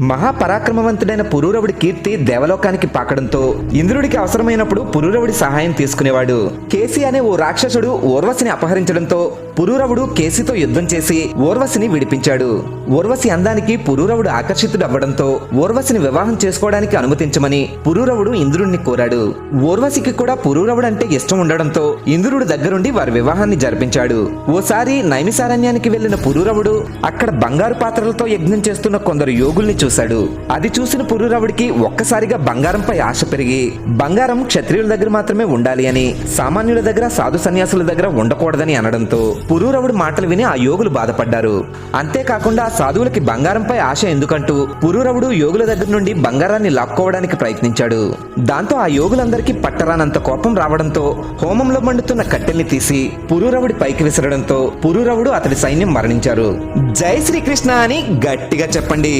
మహాపరాక్రమవంతుడైన పురూరవుడి కీర్తి దేవలోకానికి పాకడంతో ఇంద్రుడికి అవసరమైనప్పుడు పురూరవుడి సహాయం తీసుకునేవాడు. కేసి అనే ఓ రాక్షసుడు ఊర్వశిని అపహరించడంతో పురూరవుడు కేసితో యుద్ధం చేసి ఓర్వశిని విడిపించాడు. ఓర్వశి అందానికి పురూరవుడు ఆకర్షితుడవ్వడంతో ఓర్వశిని వివాహం చేసుకోవడానికి అనుమతించమని పురూరవుడు ఇంద్రుణ్ణి కోరాడు. ఓర్వశికి కూడా పురూరవుడు అంటే ఇష్టం ఉండడంతో ఇంద్రుడు దగ్గరుండి వారి వివాహాన్ని జరిపించాడు. ఓసారి నైమిసారణ్యానికి వెళ్ళిన పురూరవుడు అక్కడ బంగారు పాత్రలతో యజ్ఞం చేస్తున్న కొందరు యోగుల్ని చూశాడు. అది చూసిన పురూరవుడికి ఒక్కసారిగా బంగారంపై ఆశ పెరిగి బంగారం క్షత్రియుల దగ్గర మాత్రమే ఉండాలి అని సామాన్యుల దగ్గర సాధు సన్యాసుల దగ్గర ఉండకూడదని అనడంతో పురూరవుడి మాటలు విని ఆ యోగులు బాధపడ్డారు. అంతేకాకుండా సాధువులకి బంగారంపై ఆశ ఎందుకంటూ పురూరవుడు యోగుల దగ్గర నుండి బంగారాన్ని లాక్కోవడానికి ప్రయత్నించాడు. దాంతో ఆ యోగులందరికీ పట్టరానంత కోపం రావడంతో హోమంలో మండుతున్న కట్టెల్ని తీసి పురూరవుడి పైకి విసరడంతో పురూరవుడు అతడి సైన్యం మరణించారు. జై శ్రీకృష్ణ అని గట్టిగా చెప్పండి.